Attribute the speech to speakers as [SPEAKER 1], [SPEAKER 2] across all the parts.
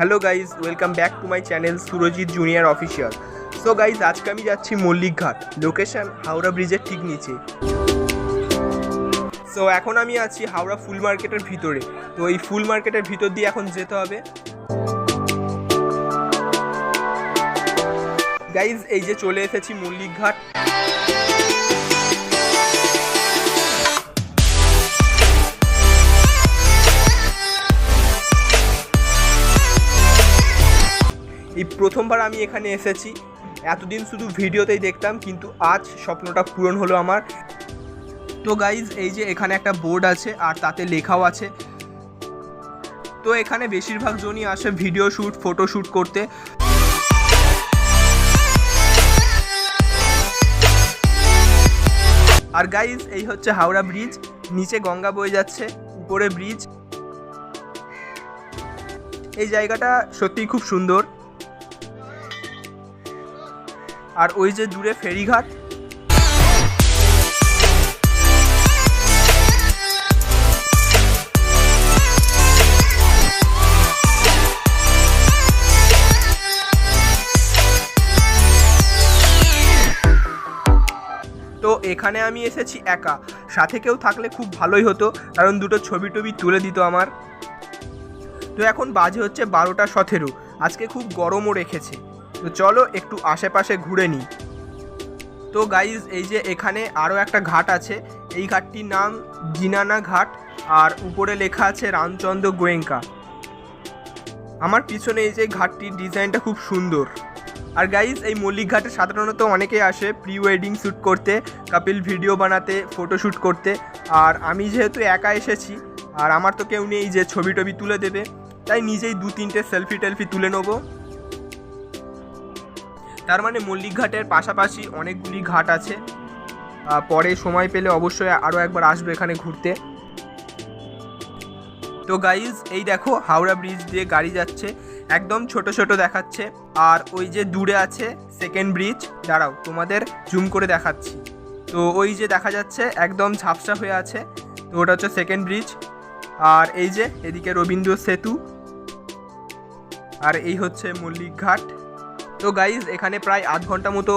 [SPEAKER 1] Hello guys welcome back to my channel Surajit junior official so guys আজকে আমি যাচ্ছি Mallickghat. Location Howrah ব্রিজের ঠিক নিচে। সো এখন আমি আছি হাওড়া ফুল মার্কেটের ভিতরে। তো, এই ফুল মার্কেটের ভিতর দিয়ে এখন যেতে হবে। গাইজ এই যে চলে এসেছি মল্লিকঘাট। এই প্রথমবার আমি এখানে এসেছি। এতদিন শুধু ভিডিওতেই দেখতাম, কিন্তু আজ স্বপ্নটা পূরণ হলো আমার। তো গাইজ এই যে এখানে একটা বোর্ড আছে, আর তাতে লেখাও আছে। তো এখানে বেশিরভাগ জনই আসে ভিডিও শ্যুট ফটো শ্যুট করতে। আর গাইজ এই হচ্ছে হাওড়া ব্রিজ নিচে গঙ্গা বয়ে যাচ্ছে, উপরে ব্রিজ এই জায়গাটা সত্যিই খুব সুন্দর। আর ওই যে দূরে ফেরিঘাট। তো এখানে আমি এসেছি একা। সাথে কেউ থাকলে খুব ভালোই হতো, কারণ দুটো ছবি টবি তুলে দিত আমার। তো এখন বাজে হচ্ছে বারোটা সতেরো। আজকে খুব গরমও রেখেছে। তো চলো একটু আশেপাশে ঘুরে নিই। তো গাইজ এই যে এখানে আরও একটা ঘাট আছে। এই ঘাটটির নাম জিনানা ঘাট আর উপরে লেখা আছে রামচন্দ্র গোয়েঙ্কা। আমার পিছনে এই যে ঘাটটির ডিজাইনটা খুব সুন্দর। আর গাইজ এই মল্লিক ঘাটে সাধারণত অনেকেই আসে প্রি ওয়েডিং শ্যুট করতে কাপিল ভিডিও বানাতে ফটো শ্যুট করতে। আর আমি যেহেতু একা এসেছি, আর আমার তো কেউ নেই যে ছবি টবি তুলে দেবে, তাই নিজেই দু তিনটে সেলফি টেলফি তুলে নেব। তার মানে মল্লিক ঘাটের পাশাপাশি অনেকগুলি ঘাট আছে। পরে সময় পেলে অবশ্যই আরও একবার আসব এখানে ঘুরতে। তো গাইজ এই দেখো হাওড়া ব্রিজ দিয়ে গাড়ি যাচ্ছে। একদম ছোট ছোট দেখাচ্ছে। আর ওই যে দূরে আছে সেকেন্ড ব্রিজ দাঁড়াও তোমাদের জুম করে দেখাচ্ছি। তো ওই যে দেখা যাচ্ছে একদম ঝাপসা হয়ে আছে। তো ওটা হচ্ছে সেকেন্ড ব্রিজ আর এই যে এদিকে রবীন্দ্র সেতু। আর এই হচ্ছে মল্লিক ঘাট। তো গাইজ এখানে প্রায় আধ ঘণ্টা মতো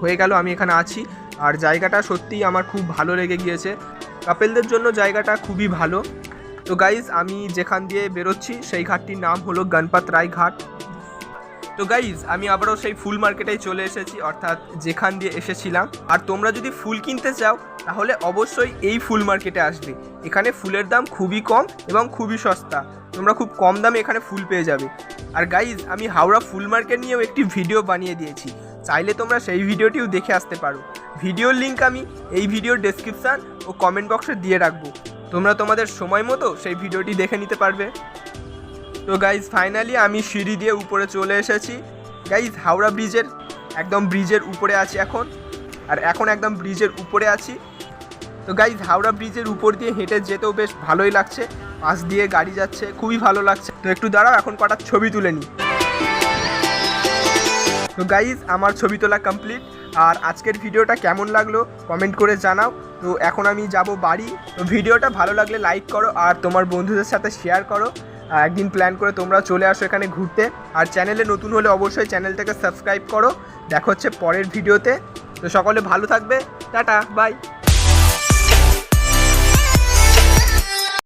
[SPEAKER 1] হয়ে গেল আমি এখানে আছি। আর জায়গাটা সত্যিই আমার খুব ভালো লেগে গিয়েছে। কাপেলদের জন্য জায়গাটা খুবই ভালো। তো গাইজ আমি যেখান দিয়ে বেরোচ্ছি, সেই ঘাটটির নাম হলো গণপাত রায় ঘাট। তো গাইজ আমি আবারও সেই ফুল মার্কেটেই চলে এসেছি, অর্থাৎ যেখান দিয়ে এসেছিলাম। আর তোমরা যদি ফুল কিনতে চাও, তাহলে অবশ্যই এই ফুল মার্কেটে আসবে। এখানে ফুলের দাম খুবই কম এবং খুবই সস্তা। তোমরা খুব কম দামে এখানে ফুল পেয়ে যাবে। আর গাইজ আমি হাওড়া ফুল মার্কেট নিয়েও একটি ভিডিও বানিয়ে দিয়েছি। চাইলে তোমরা সেই ভিডিওটিও দেখে আসতে পারো। ভিডিওর লিঙ্ক আমি এই ভিডিওর ডেসক্রিপশান ও কমেন্ট বক্সে দিয়ে রাখব। তোমরা তোমাদের সময় মতো সেই ভিডিওটি দেখে নিতে পারবে। তো গাইজ ফাইনালি আমি সিঁড়ি দিয়ে উপরে চলে এসেছি। গাইজ হাওড়া ব্রিজের, একদম ব্রিজের উপরে আছি এখন। আর এখন একদম ব্রিজের উপরে আছি। তো গাইজ হাওড়া ব্রিজের উপর দিয়ে হেঁটে যেতেও বেশ ভালোই লাগছে। পাশ দিয়ে গাড়ি যাচ্ছে, খুবই ভালো লাগছে। তো একটু দাঁড়াও, এখন কটা ছবি তুলে নিই। তো গাইজ আমার ছবি তোলা কমপ্লিট আর আজকের ভিডিওটা কেমন লাগল কমেন্ট করে জানাও। তো এখন আমি যাব বাড়ি। তো ভিডিওটা ভালো লাগলে লাইক করো আর তোমার বন্ধুদের সাথে শেয়ার করো। একদিন প্ল্যান করে তোমরা চলে আসো এখানে ঘুরতে। আর চ্যানেলে নতুন হলে অবশ্যই চ্যানেলটাকে সাবস্ক্রাইব করো। দেখা হচ্ছে পরের ভিডিওতে। তো সকলে ভালো থাকবে। Tata bye